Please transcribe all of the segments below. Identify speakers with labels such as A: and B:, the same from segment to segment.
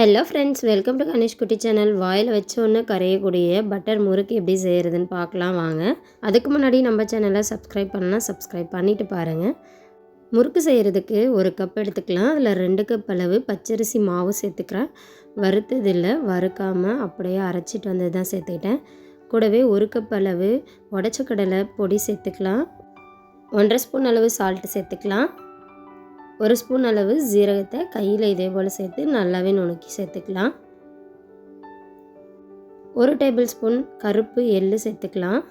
A: Hello friends welcome to Ganesh Kutty channel வாயில் வச்ச கரையக்கூடிய butter முறுக்கு எப்படி செய்கிறதுன்னு பார்க்கலாம் வாங்க. அதுக்கு முன்னாடி நம்ம சேனலை சப்ஸ்கிரைப் பண்ணால் சப்ஸ்கிரைப் பண்ணிவிட்டு பாருங்கள் முறுக்கு செய்கிறதுக்கு ஒரு கப் எடுத்துக்கலாம். அதில் ரெண்டு கப் அளவு பச்சரிசி மாவு சேர்த்துக்கிறேன். வறுத்ததில்லை வறுக்காமல் அப்படியே அரைச்சிட்டு வந்தது தான் சேர்த்துக்கிட்டேன். கூடவே ஒரு கப் அளவு உடச்ச கடலை பொடி சேர்த்துக்கலாம். ஒன்றரை ஸ்பூன் அளவு சால்ட்டு சேர்த்துக்கலாம். ஒரு ஸ்பூன் அளவு ஜீரகத்தை கையில் இதே போல் சேர்த்து நல்லாவே நுணுக்கி சேர்த்துக்கலாம். ஒரு டேபிள் ஸ்பூன் கருப்பு எள்ளு சேர்த்துக்கலாம்.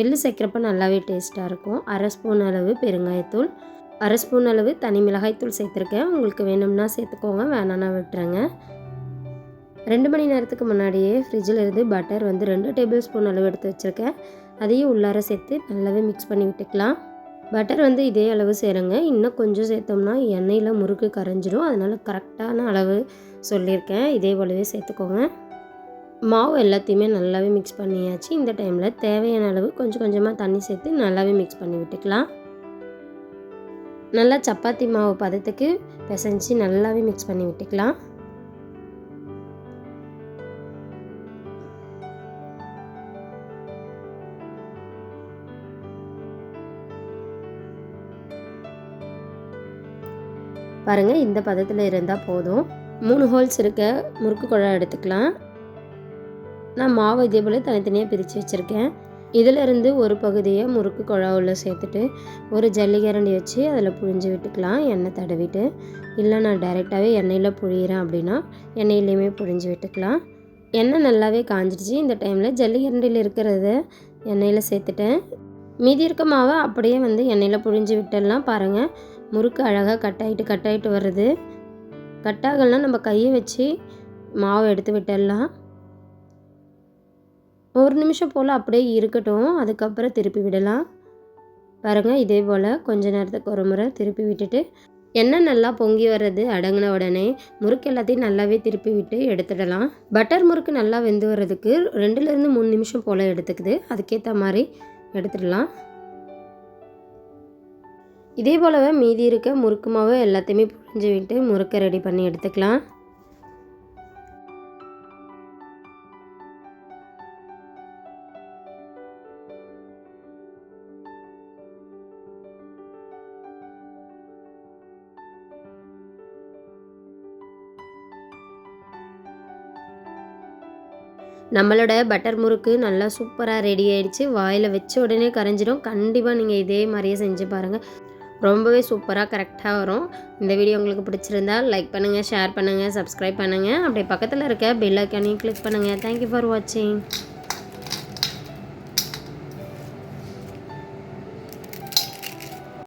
A: எள்ளு சேர்க்குறப்ப நல்லாவே டேஸ்ட்டாக இருக்கும். அரை ஸ்பூன் அளவு பெருங்காயத்தூள் அரை ஸ்பூன் அளவு தனி மிளகாய்த்தூள் சேர்த்துருக்கேன். உங்களுக்கு வேணும்னா சேர்த்துக்கோங்க வேணான்னா விட்டுறேங்க ரெண்டு மணி நேரத்துக்கு முன்னாடியே ஃப்ரிட்ஜில் இருந்து பட்டர் வந்து ரெண்டு டேபிள் ஸ்பூன் அளவு எடுத்து வச்சுருக்கேன். அதையும் உள்ளார சேர்த்து நல்லாவே மிக்ஸ் பண்ணி விட்டுக்கலாம். பட்டர் வந்து இதே அளவு சேருங்க. இன்னும் கொஞ்சம் சேர்த்தோம்னா எண்ணெயில் முறுக்கு கரைஞ்சிரும். அதனால் கரெக்டான அளவு சொல்லியிருக்கேன். இதே போலவே சேர்த்துக்கோங்க. மாவு எல்லாத்தையுமே நல்லாவே மிக்ஸ் பண்ணியாச்சு. இந்த டைமில் தேவையான அளவு கொஞ்சம் கொஞ்சமாக தண்ணி சேர்த்து நல்லாவே மிக்ஸ் பண்ணி விட்டுக்கலாம். நல்லா சப்பாத்தி மாவு பதத்துக்கு பிசைஞ்சு நல்லாவே மிக்ஸ் பண்ணி விட்டுக்கலாம். பாருங்கள் இந்த பதத்தில் இருந்தால் போதும். மூணு ஹோல்ஸ் இருக்க முறுக்கு குழா எடுத்துக்கலாம். நான் மாவு இதே போல் தனித்தனியாக பிரித்து வச்சுருக்கேன். இதிலிருந்து ஒரு பகுதியை முறுக்கு குழாவில் சேர்த்துட்டு ஒரு ஜல்லிக்கரண்டி வச்சு அதில் புழிஞ்சு விட்டுக்கலாம் எண்ணெய் தடவிட்டு. இல்லை நான் டைரெக்டாகவே எண்ணெயில் புழியிறேன் அப்படின்னா எண்ணெயிலையுமே புழிஞ்சு விட்டுக்கலாம். எண்ணெய் நல்லாவே காஞ்சிடுச்சு. இந்த டைமில் ஜல்லிக்கரண்டியில் இருக்கிறத எண்ணெயில் சேர்த்துட்டேன். மீதி இருக்க மாவை அப்படியே வந்து எண்ணெயில் புழிஞ்சு விட்டுடலாம். பாருங்கள் முறுக்கு அழகாக கட் ஆகிட்டு கட் ஆகிட்டு வருது கட் ஆகலாம் நம்ம கையை வச்சு மாவு எடுத்து விட்டுடலாம். ஒரு நிமிஷம் போல் அப்படியே இருக்கட்டும். அதுக்கப்புறம் திருப்பி விடலாம். பாருங்கள் இதே போல் கொஞ்ச நேரத்துக்கு ஒரு முறை திருப்பி விட்டுட்டு எண்ணெய் நல்லா பொங்கி வர்றது அடங்கின உடனே முறுக்கு எல்லாத்தையும் நல்லாவே திருப்பி விட்டு எடுத்துடலாம். பட்டர் முறுக்கு நல்லா வெந்து வர்றதுக்கு ரெண்டுலேருந்து மூணு நிமிஷம் போல் எடுத்துக்குது. அதுக்கேற்ற மாதிரி எடுத்துடலாம். இதே போலவே மீதி இருக்க முறுக்கு மாவு எல்லாத்தையுமே புழிஞ்சு விட்டு முறுக்கை ரெடி பண்ணி எடுத்துக்கலாம். நம்மளோட பட்டர் முறுக்கு நல்லா சூப்பராக ரெடி ஆகிடுச்சு வாயில் வச்ச உடனே கரைஞ்சிடும். கண்டிப்பாக நீங்கள் இதே மாதிரியே செஞ்சு பாருங்கள் ரொம்பவே சூப்பராக கரெக்டாக வரும். இந்த வீடியோ உங்களுக்கு பிடிச்சிருந்தா லைக் பண்ணுங்கள் ஷேர் பண்ணுங்கள் சப்ஸ்கிரைப் பண்ணுங்கள் அப்படியே பக்கத்தில் இருக்க பெல் ஐக்கானையும் கிளிக் பண்ணுங்கள் தேங்க்யூ ஃபார் வாட்சிங்